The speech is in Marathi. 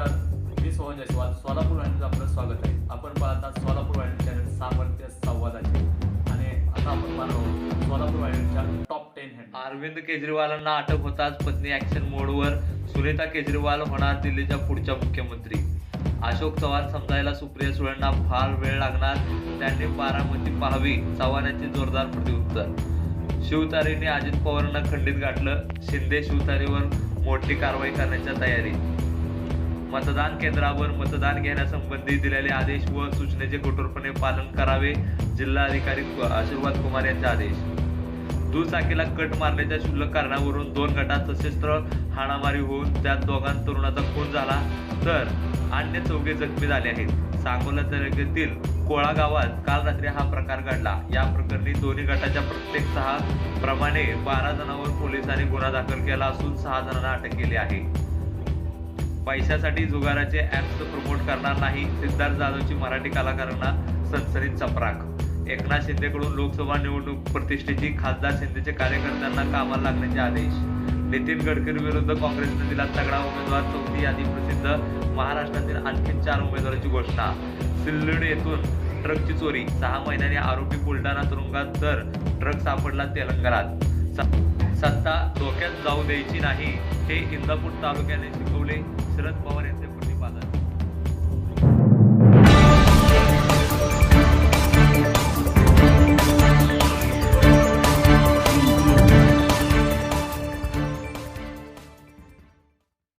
नमस्कार. मी सोहन जयस्वाल. सोलापूर वाहिनीचं आपलं स्वागत आहे. आपण पाहता सोलापूर वाहिनी चॅनल सामर्थ्य संवादाचे. आणि आता आपण पाहणार आहोत सोलापूर वाहिनीच्या टॉप टेन हेड अरविंद केजरीवालांना अटक होताच पत्नी ऍक्शन मोडवर सुनीता केजरीवाल होणार दिल्लीच्या पुढच्या मुख्यमंत्री. अशोक चव्हाण समजायला सुप्रिया सुळेंना फार वेळ लागणार. त्यांनी बारामती पाहावी चव्हाण यांचे जोरदार प्रत्युत्तर. शिवतारेने अजित पवारांना खंडित गाठलं. शिंदे शिवतारेवर मोठी कारवाई करण्याच्या तयारी मतदान केंद्रावर मतदान घेण्यासंबंधी दिलेले आदेश व सूचनेचे कठोरपणे पालन करावे जिल्हाधिकारी आशीर्वाद कुमार यांचे आदेश. दुचाकीला कट मारण्याच्या क्षुल्लक कारणावरून दोन गटात सशस्त्र हाणामारी होऊन त्यात दोघां तरुणाचा खून झाला तर अन्य चौघे जखमी झाले आहेत. सांगोला तालुक्यातील कोळा गावात काल रात्री हा प्रकार घडला. या प्रकरणी दोन्ही गटाच्या प्रत्येक सहा प्रमाणे बारा जणांवर पोलिसांनी गुन्हा दाखल केला असून सहा जणांना अटक केली आहे. पैशासाठी जुगाराचे ॲप्स प्रमोट करणार नाही. सिद्धार्थ जाधवची मराठी कलाकारांना सनसनीत चपराक एकनाथ शिंदेकडून लोकसभा निवडणूक प्रतिष्ठेची खासदार शिंदेचे कार्यकर्त्यांना कामाला लागण्याचे आदेश. नितीन गडकरी विरुद्ध काँग्रेसने दिला तगडा उमेदवार चौथी यादी प्रसिद्ध. महाराष्ट्रातील आणखी चार उमेदवारांची घोषणा. सिल्लड येथून ट्रकची चोरी सहा महिन्यांनी आरोपी बुलढाणा तुरुंगात तर ट्रक सापडला तेलंगणात. सत्ता धोक्यात जाऊ द्यायची नाही हे इंदापूर तालुक्याने शिकवले शरद पवार यांनी.